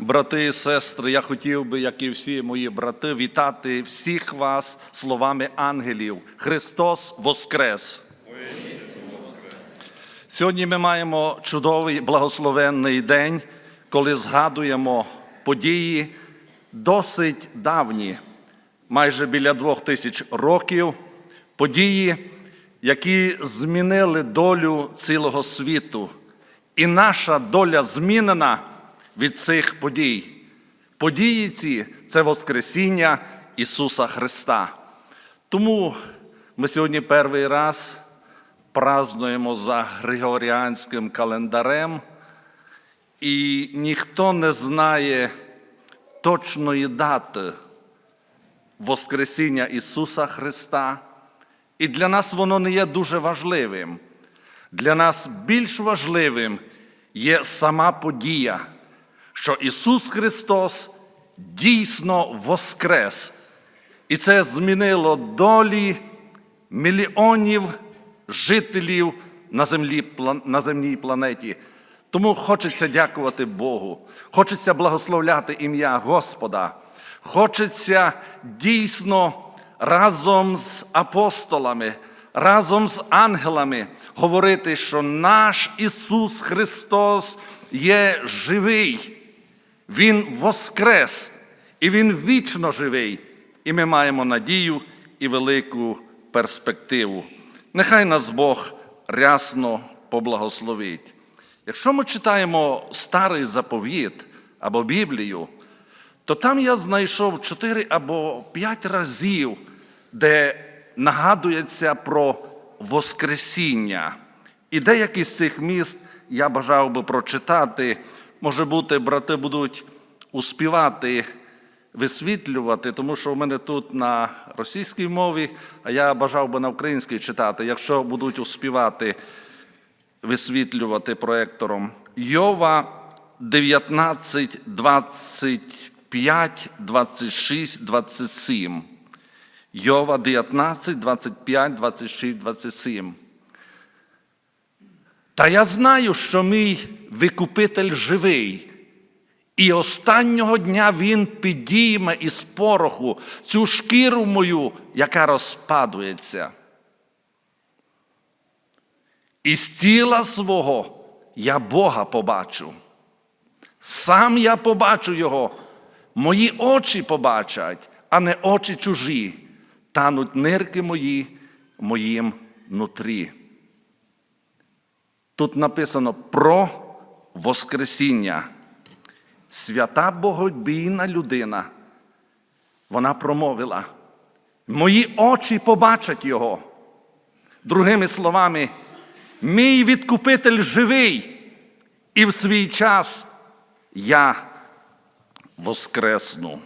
Брати і сестри, я хотів би, як і всі мої брати, вітати всіх вас словами ангелів. Христос Воскрес! Сьогодні ми маємо чудовий благословенний день, коли згадуємо події досить давні, майже біля двох тисяч років, події, які змінили долю цілого світу. І наша доля змінена від цих подій. Події ці це Воскресіння Ісуса Христа. Тому ми сьогодні перший раз празднуємо за Григоріанським календарем, і ніхто не знає точної дати Воскресіння Ісуса Христа. І для нас воно не є дуже важливим. Для нас більш важливим є сама подія, що Ісус Христос дійсно воскрес. І це змінило долі мільйонів жителів на, землі, на земній планеті. Тому хочеться дякувати Богу, хочеться благословляти ім'я Господа, хочеться дійсно разом з апостолами, разом з ангелами говорити, що наш Ісус Христос є живий, Він воскрес, і Він вічно живий. І ми маємо надію і велику перспективу. Нехай нас Бог рясно поблагословить. Якщо ми читаємо старий заповіт або Біблію, то там я знайшов чотири або п'ять разів, де нагадується про Воскресіння. І деякі з цих міст я бажав би прочитати. Може бути, брати будуть успівати висвітлювати, тому що в мене тут на російській мові, а я бажав би на українській читати, якщо будуть успівати висвітлювати проектором. Йова 19, 25, 26, 27. Йова 19, 25, 26, 27. Та я знаю, що мій викупитель живий, і останнього дня він підійме із пороху цю шкіру мою, яка розпадується. І з тіла свого я Бога побачу. Сам я побачу Його, мої очі побачать, а не очі чужі, тануть нирки мої моїм нутрі. Тут написано про Воскресіння. Свята Богобійна людина. Вона промовила: Мої очі побачать Його. Другими словами, мій відкупитель живий, і в свій час я воскресну.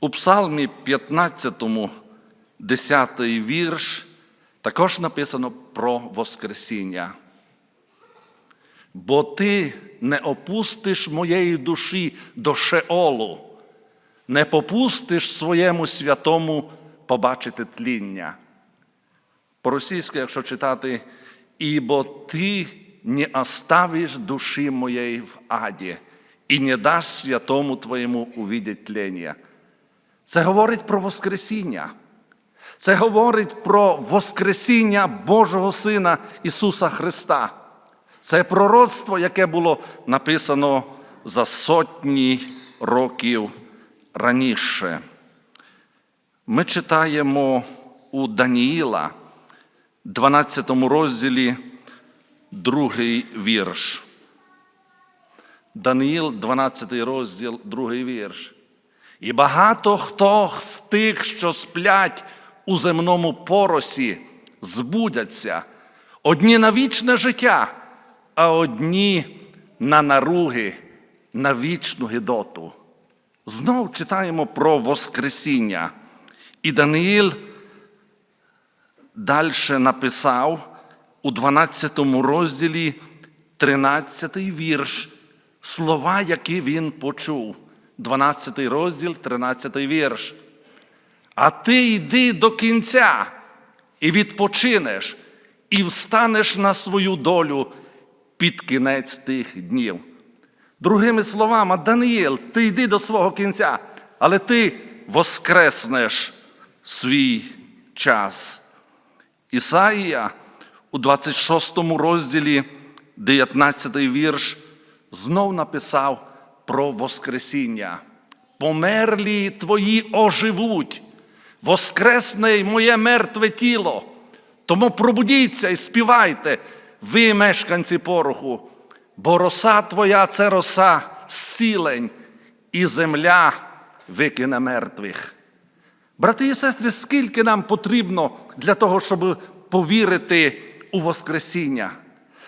У Псалмі 15, 10 вірш також написано про Воскресіння. Бо ти не опустиш моєї душі до Шеолу, не попустиш своєму святому побачити тління. По-російськи, якщо читати, «Ібо ти не оставиш душі моєї в аді, і не даш святому твоєму увидеть тлення. Це говорить про Воскресіння. Це говорить про Воскресіння Божого Сина Ісуса Христа. Це пророцтво, яке було написано за сотні років раніше. Ми читаємо у Даніїла, 12 розділі, другий вірш. Даниїл, 12 розділ, другий вірш. І багато хто з тих, що сплять у земному поросі, збудяться, одні на вічне життя, а одні на наруги, на вічну гидоту. Знов читаємо про Воскресіння. І Даниїл далі написав у 12 розділі 13 вірш слова, які він почув. 12 розділ, 13 вірш. А ти йди до кінця і відпочинеш, і встанеш на свою долю під кінець тих днів. Другими словами, Даниїл, ти йди до свого кінця, але ти воскреснеш свій час. Ісаїя у 26 розділі, 19 вірш, знов написав про Воскресіння. Померлі твої оживуть, воскресне й моє мертве тіло. Тому пробудіться і співайте, ви, мешканці пороху, бо роса твоя це роса зцілень, і земля викине мертвих. Брати і сестри, скільки нам потрібно для того, щоб повірити у Воскресіння?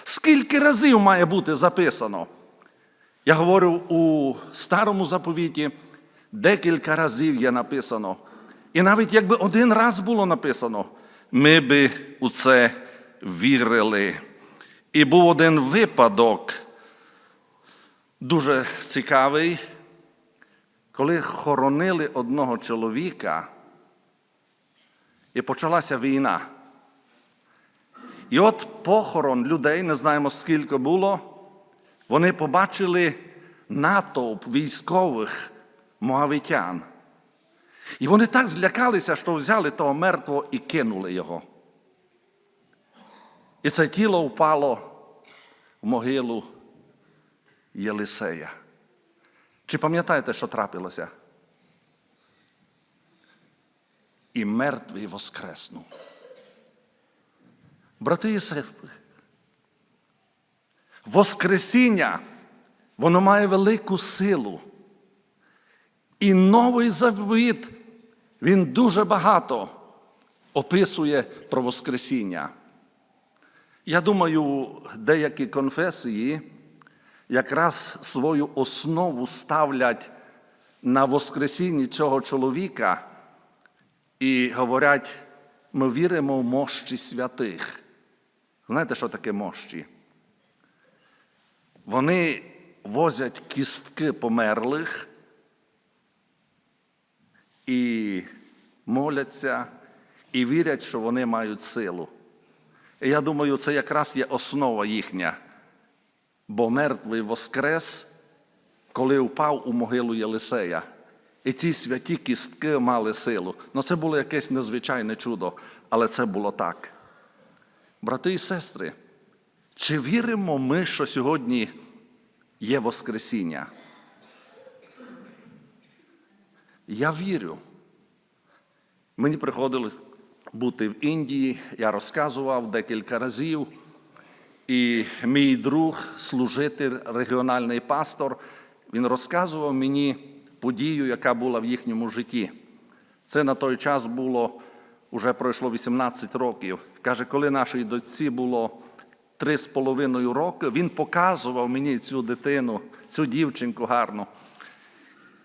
Скільки разів має бути записано? Я говорю у старому заповіті, декілька разів є написано. І навіть якби один раз було написано, ми би у це вірили. І був один випадок, дуже цікавий, коли хоронили одного чоловіка, і почалася війна. І от похорон людей, не знаємо скільки було, вони побачили натовп військових моавитян. І вони так злякалися, що взяли того мертвого і кинули його. І це тіло впало в могилу Єлисея. Чи пам'ятаєте, що трапилося? І мертвий воскреснув. Брати і сестри, Воскресіння, воно має велику силу. І новий заповіт, він дуже багато описує про Воскресіння. Я думаю, деякі конфесії якраз свою основу ставлять на Воскресінні цього чоловіка і говорять, ми віримо в мощі святих. Знаєте, що таке мощі? Вони возять кістки померлих і моляться, і вірять, що вони мають силу. Я думаю, це якраз є основа їхня. Бо мертвий воскрес, коли впав у могилу Єлисея. І ці святі кістки мали силу. Ну це було якесь незвичайне чудо, але це було так. Брати і сестри, чи віримо ми, що сьогодні є Воскресіння? Я вірю. Мені приходилось бути в Індії, я розказував декілька разів. І мій друг, служитель, регіональний пастор, він розказував мені подію, яка була в їхньому житті. Це на той час було, вже пройшло 18 років. Каже, коли нашій дочці було три з половиною роки, він показував мені цю дитину, цю дівчинку гарну.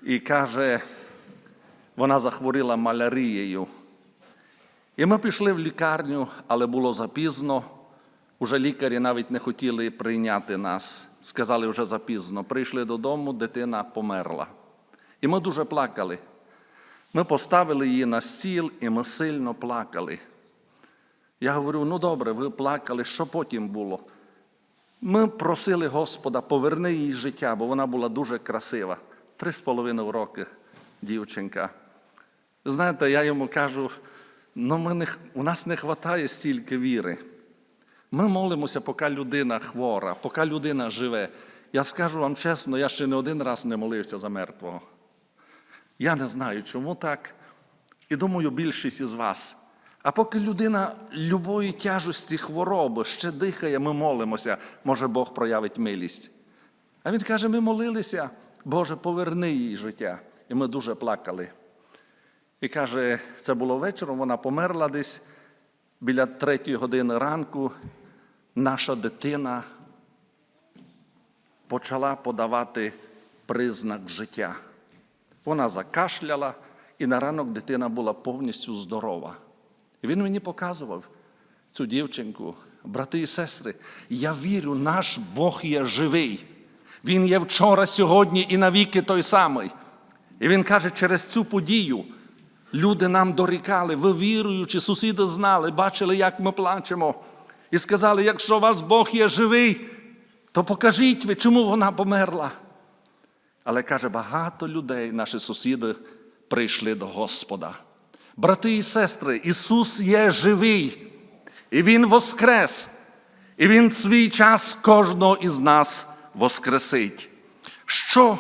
І каже, вона захворіла малярією. І ми пішли в лікарню, але було запізно. Уже лікарі навіть не хотіли прийняти нас. Сказали, вже запізно. Прийшли додому, дитина померла. І ми дуже плакали. Ми поставили її на стіл, і ми сильно плакали. Я говорю: ну добре, ви плакали, що потім було? Ми просили Господа, поверни їй життя, бо вона була дуже красива. Три з половиною роки дівчинка. Знаєте, я йому кажу, ну ми не, у нас не вистачає стільки віри. Ми молимося, поки людина хвора, поки людина живе. Я скажу вам чесно, я ще не один раз не молився за мертвого. Я не знаю, чому так. І думаю, більшість із вас. А поки людина любої тяжості хвороби ще дихає, ми молимося, може Бог проявить милість. А він каже: ми молилися, Боже, поверни їй життя. І ми дуже плакали. І каже, це було вечором, вона померла десь біля третьої години ранку. Наша дитина почала подавати признак життя. Вона закашляла, і на ранок дитина була повністю здорова. І він мені показував цю дівчинку, брати і сестри. Я вірю, наш Бог є живий. Він є вчора, сьогодні і навіки той самий. І він каже, через цю подію люди нам дорікали, ви віруючи, сусіди знали, бачили, як ми плачемо. І сказали, якщо у вас Бог є живий, то покажіть ви, чому вона померла. Але каже, багато людей, наші сусіди, прийшли до Господа. Брати і сестри, Ісус є живий, і Він воскрес, і Він свій час кожного із нас воскресить. Що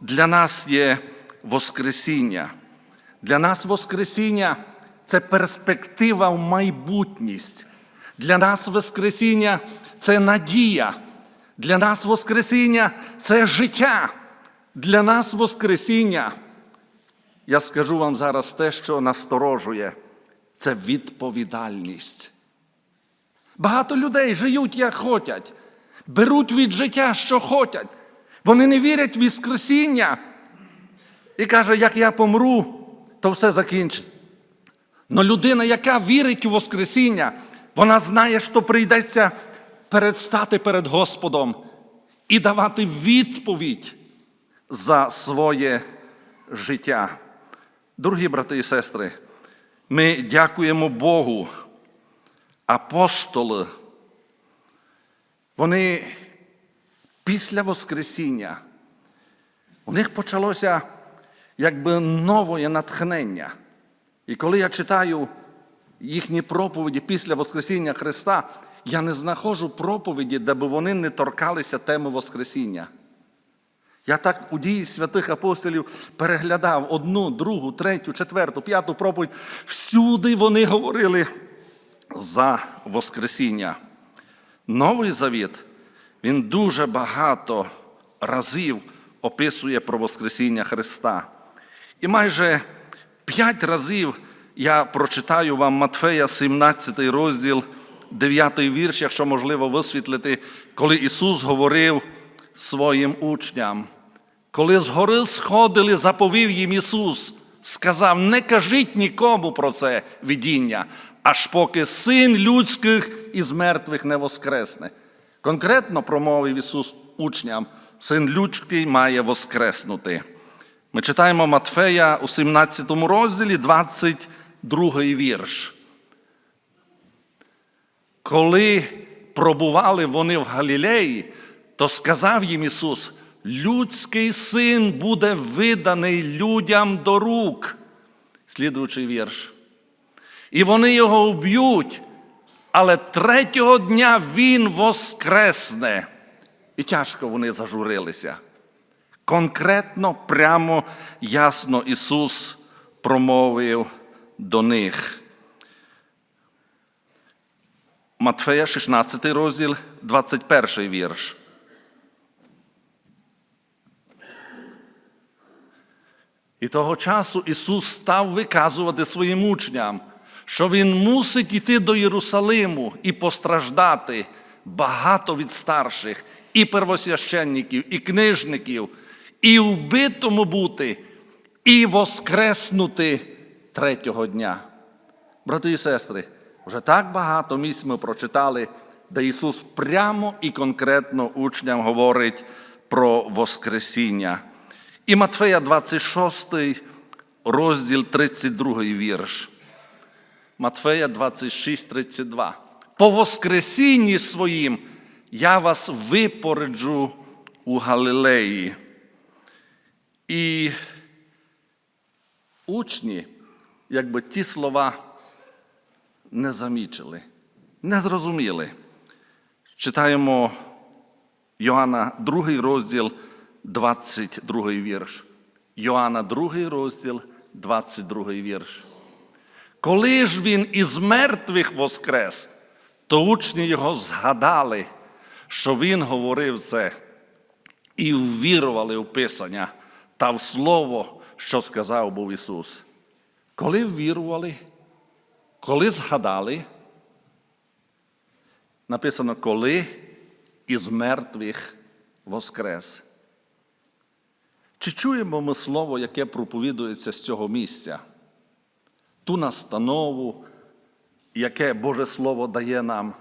для нас є Воскресіння? Для нас Воскресіння це перспектива в майбутність. Для нас Воскресіння це надія. Для нас Воскресіння це життя. Для нас Воскресіння. Я скажу вам зараз те, що насторожує, це відповідальність. Багато людей живуть, як хочуть, беруть від життя, що хочуть. Вони не вірять в Воскресіння. І каже, як я помру, то все закінчить. Но людина, яка вірить у Воскресіння, вона знає, що прийдеться передстати перед Господом і давати відповідь за своє життя. Дорогі брати і сестри, ми дякуємо Богу. Апостоли, вони після Воскресіння, у них почалося якби нове натхнення. І коли я читаю їхні проповіді після Воскресіння Христа, я не знаходжу проповіді, де б вони не торкалися теми Воскресіння. Я так у дії святих апостолів переглядав одну, другу, третю, четверту, п'яту проповідь. Всюди вони говорили за Воскресіння. Новий Завіт, він дуже багато разів описує про Воскресіння Христа. І майже п'ять разів я прочитаю вам Матфея, 17 розділ, 9 вірш, якщо можливо висвітлити, коли Ісус говорив своїм учням. Коли з гори сходили, заповів їм Ісус, сказав: не кажіть нікому про це видіння, аж поки син людських із мертвих не воскресне. Конкретно промовив Ісус учням, син людський має воскреснути. Ми читаємо Матфея у 17 розділі, 22 вірш. Коли пробували вони в Галілеї, то сказав їм Ісус: людський син буде виданий людям до рук. Слідуючий вірш. І вони його вб'ють, але третього дня Він воскресне. І тяжко вони зажурилися. Конкретно, прямо, ясно Ісус промовив до них. Матфея, 16 розділ, 21 вірш. І того часу Ісус став виказувати своїм учням, що Він мусить йти до Єрусалиму і постраждати багато від старших, і первосвященників, і книжників, і вбитому бути, і воскреснути третього дня. Брати і сестри, вже так багато місць ми прочитали, де Ісус прямо і конкретно учням говорить про Воскресіння. І Матфея 26, розділ 32 вірш. Матфея 26, 32. По Воскресінні своїм я вас випореджу у Галилеї. І учні, якби ті слова не замічили, не зрозуміли. Читаємо Йоанна 2 розділ, 22 вірш. Йоанна 2 розділ, 22 вірш. Коли ж він із мертвих воскрес, то учні його згадали, що він говорив це, і ввірували в Писання та в Слово, що сказав був Ісус. Коли ввірували, коли згадали, написано, коли із мертвих воскрес. Чи чуємо ми слово, яке проповідується з цього місця? Ту настанову, яке Боже Слово дає нам?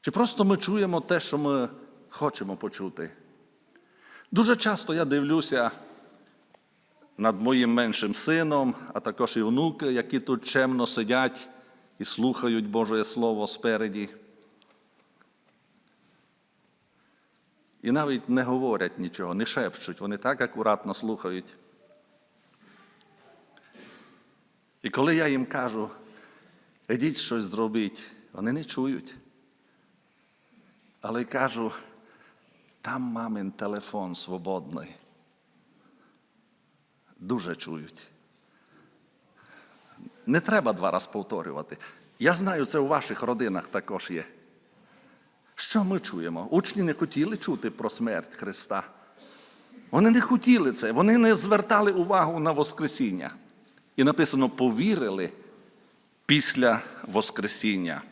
Чи просто ми чуємо те, що ми хочемо почути? Дуже часто я дивлюся над моїм меншим сином, а також і внуки, які тут чемно сидять і слухають Боже Слово спереді. і навіть не говорять нічого, не шепчуть, вони так акуратно слухають. І коли я їм кажу, ідіть щось зробіть, вони не чують. Але кажу, там мамин телефон свободний. Дуже чують. Не треба два рази повторювати. Я знаю, це у ваших родинах також є. Що ми чуємо? Учні не хотіли чути про смерть Христа. Вони не хотіли це, вони не звертали увагу на Воскресіння. І написано, повірили після Воскресіння.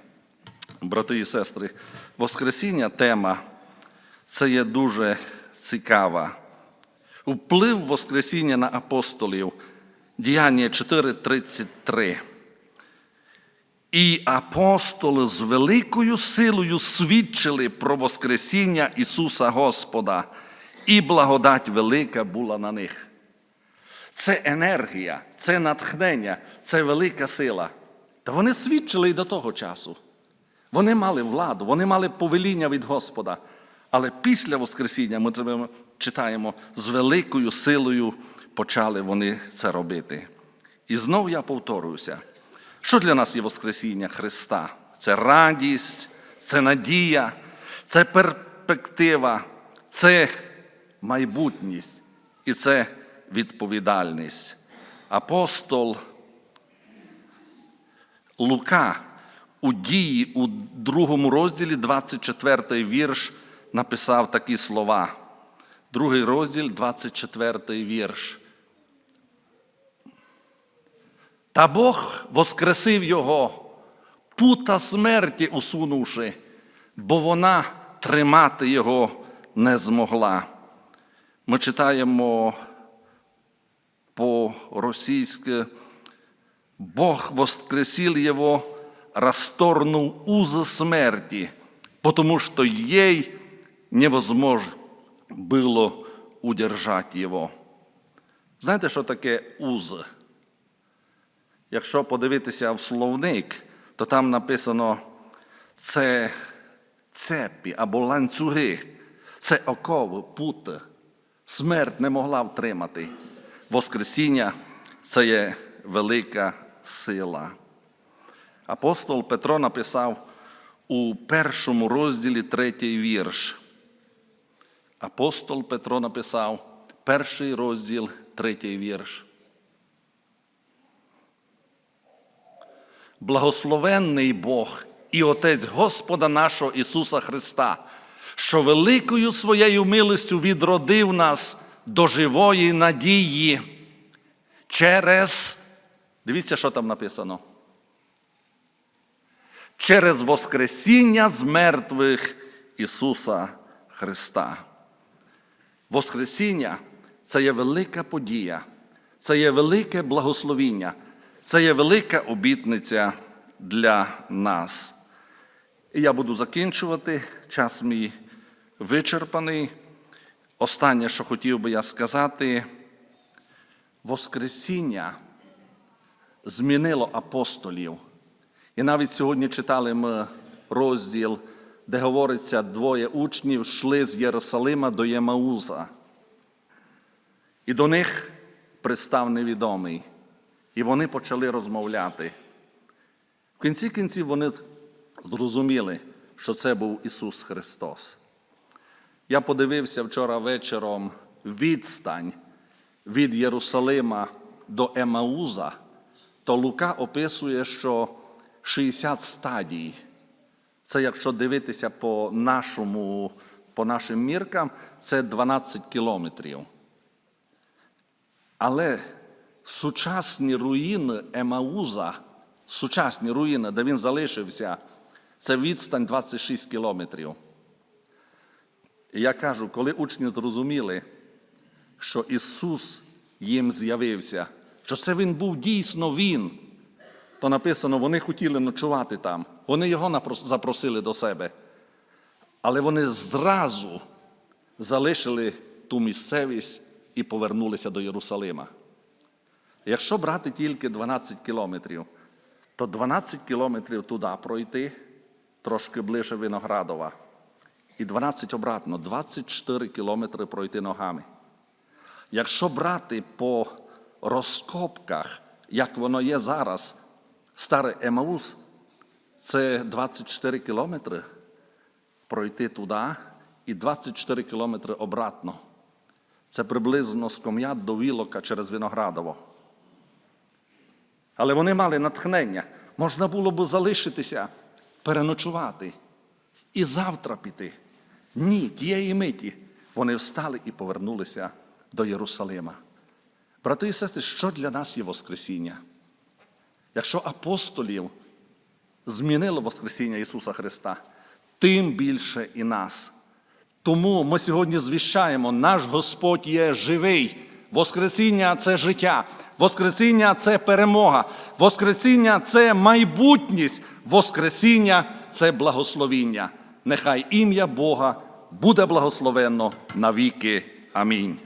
Брати і сестри, Воскресіння тема це є дуже цікава. Вплив Воскресіння на апостолів, діяння 4.33. І апостоли з великою силою свідчили про Воскресіння Ісуса Господа, і благодать велика була на них. Це енергія, це натхнення, це велика сила. Та вони свідчили і до того часу. Вони мали владу, вони мали повеління від Господа. Але після Воскресіння ми читаємо, з великою силою почали вони це робити. І знову я повторююся, що для нас є Воскресіння Христа? Це радість, це надія, це перспектива, це майбутність і це відповідальність. Апостол Лука у дії у другому розділі, 24 вірш, написав такі слова. Другий розділ, 24 вірш. Та Бог воскресив його, пута смерті усунувши, бо вона тримати його не змогла. Ми читаємо по-російськи Бог воскресил его, расторгнул узы смерти, потому что ей невозможно было удержать его. Знаєте, що таке узи? Якщо подивитися в словник, то там написано це цепі або ланцюги, це окови, пути. Смерть не могла втримати. Воскресіння це є велика сила. Апостол Петро написав у першому розділі третій вірш. Апостол Петро написав перший розділ, третій вірш. Благословенний Бог і Отець Господа нашого Ісуса Христа, що великою своєю милостю відродив нас до живої надії через, дивіться, що там написано. Через Воскресіння з мертвих Ісуса Христа. Воскресіння це є велика подія, це є велике благословіння, це є велика обітниця для нас. І я буду закінчувати. Час мій вичерпаний. Останнє, що хотів би я сказати, Воскресіння змінило апостолів. І навіть сьогодні читали ми розділ, де говориться, двоє учнів йшли з Єрусалима до Ємауза. І до них пристав невідомий. І вони почали розмовляти. В кінці кінців вони зрозуміли, що це був Ісус Христос. Я подивився вчора вечором відстань від Єрусалима до Емауза, то Лука описує, що 60 стадій. Це якщо дивитися по нашому, по нашим міркам, це 12 кілометрів. Але сучасні руїни Емауза, сучасні руїни, де він залишився, це відстань 26 кілометрів. І я кажу, коли учні зрозуміли, що Ісус їм з'явився, що це Він був дійсно Він, то написано, вони хотіли ночувати там. Вони його запросили до себе. Але вони зразу залишили ту місцевість і повернулися до Єрусалима. Якщо брати тільки 12 кілометрів, то 12 кілометрів туди пройти, трошки ближче Виноградова, і 12 обратно, 24 кілометри пройти ногами. Якщо брати по розкопках, як воно є зараз, старий Емаус, це 24 кілометри пройти туди і 24 кілометри обратно. Це приблизно з Ком'ят до Вілока через Виноградово. Але вони мали натхнення. Можна було б залишитися, переночувати і завтра піти. Ні, тієї миті вони встали і повернулися до Єрусалима. Брати і сестри, що для нас є Воскресіння? Якщо апостолів змінило Воскресіння Ісуса Христа, тим більше і нас. Тому ми сьогодні звіщаємо, наш Господь є живий. Воскресіння це життя, Воскресіння це перемога, Воскресіння це майбутність, Воскресіння це благословіння. Нехай ім'я Бога буде благословенно навіки. Амінь.